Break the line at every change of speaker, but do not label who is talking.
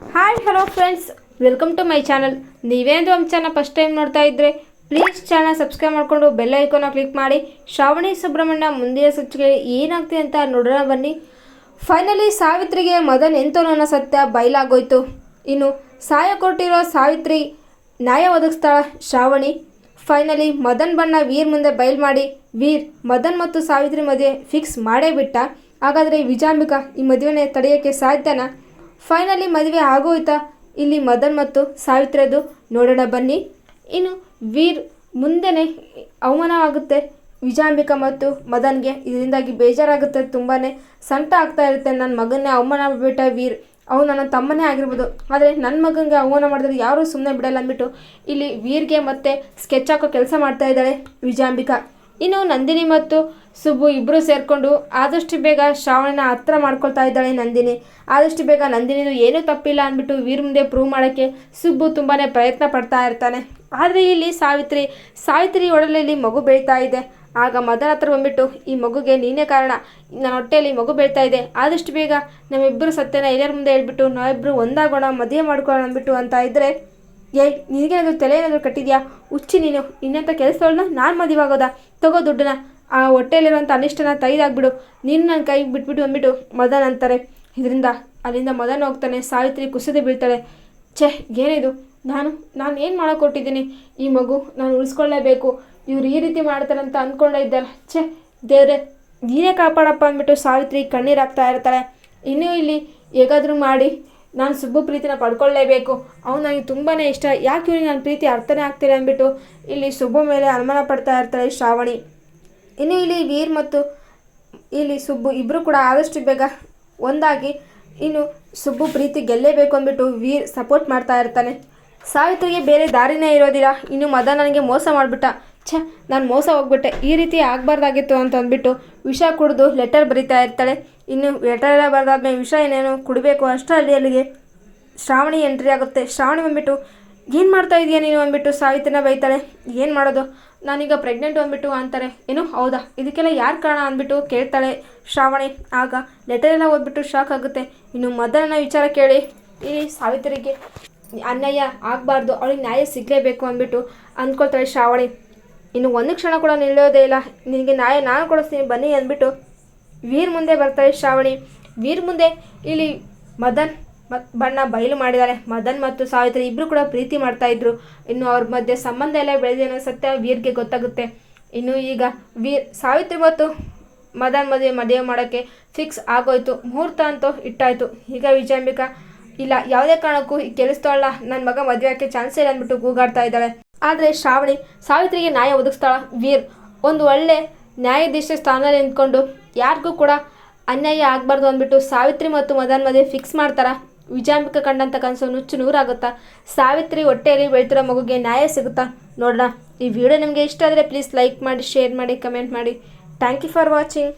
Hi hello friends welcome to my channel ನೀವೇನು ನಮ್ಮ channel first time ನೋಡ್ತಾ ಇದ್ದರೆ ಪ್ಲೀಸ್ ಚಾನಲ್ ಸಬ್ಸ್ಕ್ರೈಬ್ ಮಾಡಿಕೊಂಡು ಬೆಲ್ ಐಕೋನ ಕ್ಲಿಕ್ ಮಾಡಿ. ಶ್ರಾವಣಿ, ಸುಬ್ರಹ್ಮಣ್ಯ ಮುಂದಿನ ಸಚ್ಚಿಗೆ ಏನಾಗ್ತಿದೆ ಅಂತ ನೋಡೋಣ ಬನ್ನಿ. ಫೈನಲಿ ಸಾವಿತ್ರಿಗೆ ಮದನ್ ಎಂತೋನೋ ಸತ್ಯ ಬಯಲಾಗೋಯ್ತು. ಇನ್ನು ಸಹಾಯ ಕೊಟ್ಟಿರೋ ಸಾವಿತ್ರಿ ನ್ಯಾಯ ಒದಗಿಸ್ತಾಳ ಶ್ರಾವಣಿ. ಫೈನಲಿ ಮದನ್ ಬಣ್ಣ ವೀರ್ ಮುಂದೆ ಬಯಲು ಮಾಡಿ. ವೀರ್, ಮದನ್ ಮತ್ತು ಸಾವಿತ್ರಿ ಮದುವೆ ಫಿಕ್ಸ್ ಮಾಡೇ ಬಿಟ್ಟ. ಹಾಗಾದರೆ ವಿಜಾಂಬಿಕಾ ಈ ಮದುವೆನೇ ತಡೆಯೋಕ್ಕೆ ಸಾಧ್ಯನಾ? ಫೈನಲಿ ಮದುವೆ ಆಗೋಯ್ತಾ? ಇಲ್ಲಿ ಮದನ್ ಮತ್ತು ಸಾವಿತ್ರದು ನೋಡೋಣ ಬನ್ನಿ. ಇನ್ನು ವೀರ್ ಅವಮಾನ ಆಗುತ್ತೆ. ವಿಜಾಂಬಿಕಾ ಮತ್ತು ಮದನ್ಗೆ ಇದರಿಂದಾಗಿ ಬೇಜಾರಾಗುತ್ತೆ. ತುಂಬಾ ಸಂಟ ಆಗ್ತಾ ಇರುತ್ತೆ. ನನ್ನ ಮಗನ್ನೇ ಅವಮಾನ ಬಿಟ್ಟ ವೀರ್. ಅವನು ನನ್ನ ತಮ್ಮನೇ ಆಗಿರ್ಬೋದು. ಆದರೆ ನನ್ನ ಮಗನಿಗೆ ಅವಮಾನ ಮಾಡಿದ್ರೆ ಯಾರೂ ಸುಮ್ಮನೆ ಬಿಡಲ್ಲ ಅಂದ್ಬಿಟ್ಟು ಇಲ್ಲಿ ವೀರ್ಗೆ ಮತ್ತೆ ಸ್ಕೆಚ್ ಹಾಕೋ ಕೆಲಸ ಮಾಡ್ತಾ ಇದ್ದಾಳೆ ವಿಜಾಂಬಿಕಾ. ಇನ್ನು ನಂದಿನಿ ಮತ್ತು ಸುಬ್ಬು ಇಬ್ಬರು ಸೇರಿಕೊಂಡು ಆದಷ್ಟು ಬೇಗ ಶ್ರಾವಣನ ಹತ್ರ ಮಾಡ್ಕೊಳ್ತಾ ಇದ್ದಾಳೆ ನಂದಿನಿ. ಆದಷ್ಟು ಬೇಗ ನಂದಿನಿದು ಏನೂ ತಪ್ಪಿಲ್ಲ ಅಂದ್ಬಿಟ್ಟು ವೀರ್ ಮುಂದೆ ಪ್ರೂವ್ ಮಾಡೋಕ್ಕೆ ಸುಬ್ಬು ತುಂಬಾ ಪ್ರಯತ್ನ ಪಡ್ತಾ ಇರ್ತಾನೆ. ಆದರೆ ಇಲ್ಲಿ ಸಾವಿತ್ರಿ ಸಾವಿತ್ರಿ ಒಡಲಲ್ಲಿ ಮಗು ಬೆಳೀತಾ ಇದೆ. ಆಗ ಮದನ ಹತ್ರ ಬಂದ್ಬಿಟ್ಟು, ಈ ಮಗುಗೆ ನೀನೇ ಕಾರಣ. ನನ್ನ ಹೊಟ್ಟೆಯಲ್ಲಿ ಮಗು ಬೆಳೀತಾ ಇದೆ. ಆದಷ್ಟು ಬೇಗ ನಮ್ಮಿಬ್ಬರು ಸತ್ಯನ ಎಲ್ಲರ ಮುಂದೆ ಹೇಳ್ಬಿಟ್ಟು ನಾವಿಬ್ಬರು ಒಂದಾಗೋಣ, ಮದುವೆ ಮಾಡ್ಕೊಳ್ಳೋಣ ಅಂದ್ಬಿಟ್ಟು ಅಂತ ಇದ್ದರೆ ಏಯ್, ನಿನಗೇನಾದ್ರು ತಲೆ ಏನಾದರೂ ಕಟ್ಟಿದ್ಯಾ? ಹುಚ್ಚಿ ನೀನು. ಇನ್ನಂಥ ಕೆಲಸಗಳನ್ನ ನಾನು ಮದುವೆ ಆಗೋದಾ? ತಗೋ ದುಡ್ಡನ್ನ. ಆ ಹೊಟ್ಟೆಯಲ್ಲಿರುವಂಥ ಅನಿಷ್ಟನ ತೈದಾಗ್ಬಿಡು ನೀನು ನನ್ನ ಕೈಗೆ ಬಿಟ್ಬಿಟ್ಟು ಅಂದ್ಬಿಟ್ಟು ಮದನ್ ಅಂತಾರೆ. ಇದರಿಂದ ಅಲ್ಲಿಂದ ಮದನ್ ಹೋಗ್ತಾನೆ, ಸಾವಿತ್ರಿ ಕುಸಿದು ಬೀಳ್ತಾಳೆ. ಛೇ, ಏನಿದು? ನಾನು ನಾನು ಏನು ಮಾಡೋಕೊಟ್ಟಿದ್ದೀನಿ? ಈ ಮಗು ನಾನು ಉಳಿಸ್ಕೊಳ್ಳೇಬೇಕು. ಇವ್ರು ಈ ರೀತಿ ಮಾಡ್ತಾರೆ ಅಂತ ಅಂದ್ಕೊಂಡೇ ಇದ್ದಲ್ಲ ಛೇ, ದೇವ್ರೆ, ನೀನೇ ಕಾಪಾಡಪ್ಪ ಅಂದ್ಬಿಟ್ಟು ಸಾವಿತ್ರಿ ಕಣ್ಣೀರು ಹಾಕ್ತಾ ಇರ್ತಾಳೆ. ಇನ್ನೂ ಇಲ್ಲಿ ಹೇಗಾದರೂ ಮಾಡಿ. ನಾನು ಸುಬ್ಬು ಪ್ರೀತಿನ ಪಡ್ಕೊಳ್ಳೇಬೇಕು ಅವ್ನು ನನಗೆ ತುಂಬಾ ಇಷ್ಟ. ಯಾಕೆ ಇವ್ರಿಗೆ ನನ್ನ ಪ್ರೀತಿ ಅರ್ಥನೇ ಆಗ್ತಿಲ್ಲ ಅಂದ್ಬಿಟ್ಟು ಇಲ್ಲಿ ಸುಬ್ಬು ಮೇಲೆ ಅನುಮಾನ ಪಡ್ತಾ ಇರ್ತಾಳೆ ಶ್ರಾವಣಿ. ಇನ್ನು ಇಲ್ಲಿ ವೀರ್ ಮತ್ತು ಇಲ್ಲಿ ಸುಬ್ಬು ಇಬ್ಬರು ಕೂಡ ಆದಷ್ಟು ಬೇಗ ಒಂದಾಗಿ ಇನ್ನು ಸುಬ್ಬು ಪ್ರೀತಿ ಗೆಲ್ಲೇಬೇಕು ಅಂದ್ಬಿಟ್ಟು ವೀರ್ ಸಪೋರ್ಟ್ ಮಾಡ್ತಾ ಇರ್ತಾನೆ. ಸಾವಿತ್ರಿಗೆ ಬೇರೆ ದಾರಿನೇ ಇರೋದಿಲ್ಲ. ಇನ್ನು ಮದ ನನಗೆ ಮೋಸ ಮಾಡಿಬಿಟ್ಟ. ಛ, ನಾನು ಮೋಸ ಹೋಗ್ಬಿಟ್ಟೆ. ಈ ರೀತಿ ಆಗಬಾರ್ದಾಗಿತ್ತು ಅಂತ ಅಂದ್ಬಿಟ್ಟು ವಿಷ ಕುಡಿದು ಲೆಟರ್ ಬರಿತಾ ಇರ್ತಾಳೆ. ಇನ್ನು ಲೆಟರ್ ಎಲ್ಲ ಬರೆದಾದ್ಮೇಲೆ ವಿಷ ಏನೇನು ಕುಡಬೇಕು ಅಷ್ಟರಲ್ಲಿ ಅಲ್ಲಿಗೆ ಶ್ರಾವಣಿ ಎಂಟ್ರಿ ಆಗುತ್ತೆ. ಶ್ರಾವಣಿ ಬಂದ್ಬಿಟ್ಟು, ಏನು ಮಾಡ್ತಾ ಇದೀಯ ನೀನು? ಅಂದ್ಬಿಟ್ಟು ಸಾವಿತ್ರಿನ ಬೈತಾಳೆ. ಏನು ಮಾಡೋದು? ನಾನೀಗ ಪ್ರೆಗ್ನೆಂಟ್ ಅಂದ್ಬಿಟ್ಟು ಅಂತಾರೆ. ಏನು? ಹೌದಾ? ಇದಕ್ಕೆಲ್ಲ ಯಾರು ಕಾರಣ? ಅಂದ್ಬಿಟ್ಟು ಕೇಳ್ತಾಳೆ ಶ್ರಾವಣಿ. ಆಗ ಲೆಟರ್ ಎಲ್ಲ ಓದ್ಬಿಟ್ಟು ಶಾಕ್ ಆಗುತ್ತೆ. ಇನ್ನು ಮದರನ ವಿಚಾರ ಕೇಳಿ. ಈ ಸಾವಿತ್ರಿಗೆ ಅನ್ಯಾಯ ಆಗಬಾರ್ದು. ಅವಳಿಗೆ ನ್ಯಾಯ ಸಿಗಲೇಬೇಕು ಅಂದ್ಬಿಟ್ಟು ಅಂದ್ಕೊಳ್ತಾಳೆ ಶ್ರಾವಣಿ. ಇನ್ನು ಒಂದು ಕ್ಷಣ ಕೂಡ ನಿಲ್ಲೋದೇ ಇಲ್ಲ. ನಿನಗೆ ನಾಯ ನಾನು ಕೊಡಿಸ್ತೀನಿ. ಬನ್ನಿ ಅಂದ್ಬಿಟ್ಟು ವೀರ್ ಮುಂದೆ ಬರ್ತಾರೆ ಶ್ರಾವಣಿ. ವೀರ್ ಮುಂದೆ ಇಲ್ಲಿ ಮದನ್ ಮತ್ ಬಣ್ಣ ಬಯಲು ಮಾಡಿದ್ದಾರೆ ಮದನ್ ಮತ್ತು ಸಾವಿತ್ರಿ ಇಬ್ಬರು ಕೂಡ ಪ್ರೀತಿ ಮಾಡ್ತಾ ಇದ್ರು. ಇನ್ನು ಅವ್ರ ಮಧ್ಯೆ ಸಂಬಂಧ ಎಲ್ಲ ಬೆಳೆದಿದೆ ಅನ್ನೋ ಸತ್ಯ ವೀರ್ಗೆ ಗೊತ್ತಾಗುತ್ತೆ. ಇನ್ನು ಈಗ ವೀರ್ ಸಾವಿತ್ರಿ ಮತ್ತು ಮದನ್ ಮದುವೆ ಮದುವೆ ಮಾಡೋಕ್ಕೆ ಫಿಕ್ಸ್ ಆಗೋಯ್ತು. ಮುಹೂರ್ತ ಅಂತೂ ಇಟ್ಟಾಯಿತು. ಈಗ ವಿಜಯಾಂಬಿಕಾ ಇಲ್ಲ. ಯಾವುದೇ ಕಾರಣಕ್ಕೂ ಈ ಕೆಲಸದವಳ ನನ್ನ ಮಗ ಮದುವೆ ಆಗೋಕ್ಕೆ ಚಾನ್ಸ್ ಇಲ್ಲ ಅಂದ್ಬಿಟ್ಟು ಕೂಗಾಡ್ತಾ ಇದ್ದಾಳೆ. ಆದರೆ ಶ್ರಾವಣಿ ಸಾವಿತ್ರಿಗೆ ನ್ಯಾಯ ಒದಗಿಸ್ತಾಳ ವೀರ್. ಒಂದು ಒಳ್ಳೆ ನ್ಯಾಯಾಧೀಶ ಸ್ಥಾನದಲ್ಲಿ ನಿಂತ್ಕೊಂಡು ಯಾರಿಗೂ ಕೂಡ ಅನ್ಯಾಯ ಆಗಬಾರ್ದು ಅಂದ್ಬಿಟ್ಟು ಸಾವಿತ್ರಿ ಮತ್ತು ಮದನ್ ಮದುವೆ ಫಿಕ್ಸ್ ಮಾಡ್ತಾರ. ವಿಜಾಂಬಿಕ ಕಂಡಂಥ ಕನಸು ನುಚ್ಚು ನೂರಾಗುತ್ತಾ ಸಾವಿತ್ರಿ ಹೊಟ್ಟೆಯಲ್ಲಿ ಬೆಳ್ತಿರೋ ಮಗುಗೆ ನ್ಯಾಯ ಸಿಗುತ್ತಾ ನೋಡೋಣ ಈ ವಿಡಿಯೋ ನಿಮಗೆ ಇಷ್ಟ ಆದರೆ ಪ್ಲೀಸ್ ಲೈಕ್ ಮಾಡಿ ಶೇರ್ ಮಾಡಿ ಕಮೆಂಟ್ ಮಾಡಿ. Thank you for watching